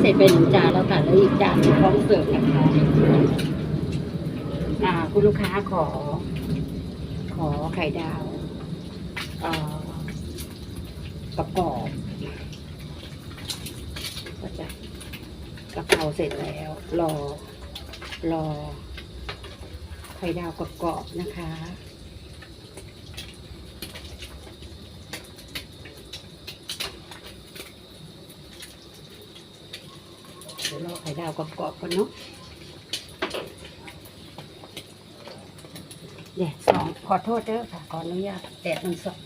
เสร็จไปหนึ่งจานแล้วค่ะแล้วอีกจานพร้อมเสิร์ฟนะคะอ่าคุณลูกค้าขอ ขอไข่ดาวเอ่อกระกรอบก็จะกะเพราเสร็จแล้ว รอรอไข่ดาวกรอบๆนะคะ เดี๋ยวเรอไข่ดาวกรอบๆก่อนเนาะแดดสองขอโทษเด้อค่ะขออนุญาตแดดมันสอง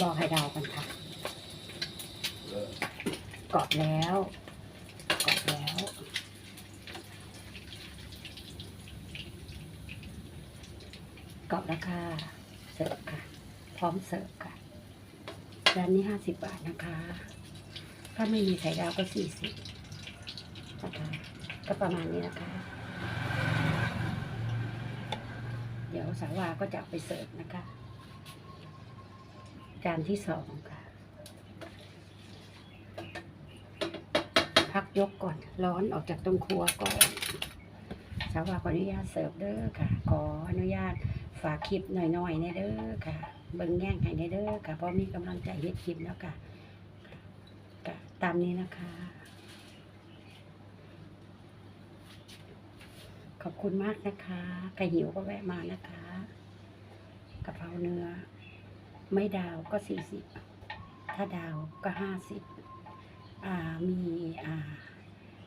รอไข่ดาวกันค่ะ กรอบแล้วกรอบแล้วกรอบแล้วค่ะเสิร์ฟค่ะ พร้อมเสิร์ฟค่ะ ร้านนี้ห้าสิบบาทนะคะ ถ้าไม่มีไข่ดาวก็สี่สิบนะคะก็ประมาณนี้นะคะ เดี๋ยวสาวาก็จะไปเสิร์ฟนะคะ จานที่สองค่ะ พักยกก่อน ร้อนออกจากตรงครัวก่อน สาวาขออนุญาตเสิร์ฟเด้อค่ะ ขออนุญาตฝากคลิปหน่อยๆในเด้อค่ะ เบิ่งแง่งให้ในเด้อค่ะ เพราะมีกำลังใจเฮ็ดคลิปแล้วค่ะค่ะตามนี้นะคะ ขอบคุณมากนะคะใครหิวก็แวะมานะคะกะเพราเนื้อ ไม่ดาวก็สี่สิบถ้าดาวก็ห้าสิบอ่ามีอ่า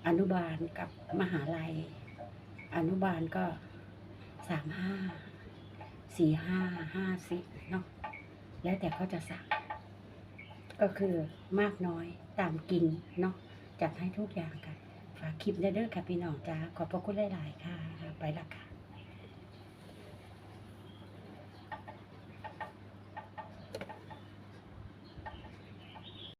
อนุบาลกับมหาลัย อนุบาลก็สามห้าสี่ห้าห้าสิบเนาะแล้วแต่เขาจะสั่ง ก็คือมากน้อยตามกินเนาะจัดให้ทุกอย่างค่ะฝากคลิปได้เด้อค่ะพี่น้องจ้าขอบพระคุณหลาย ๆ ค่ะ ไปละค่ะ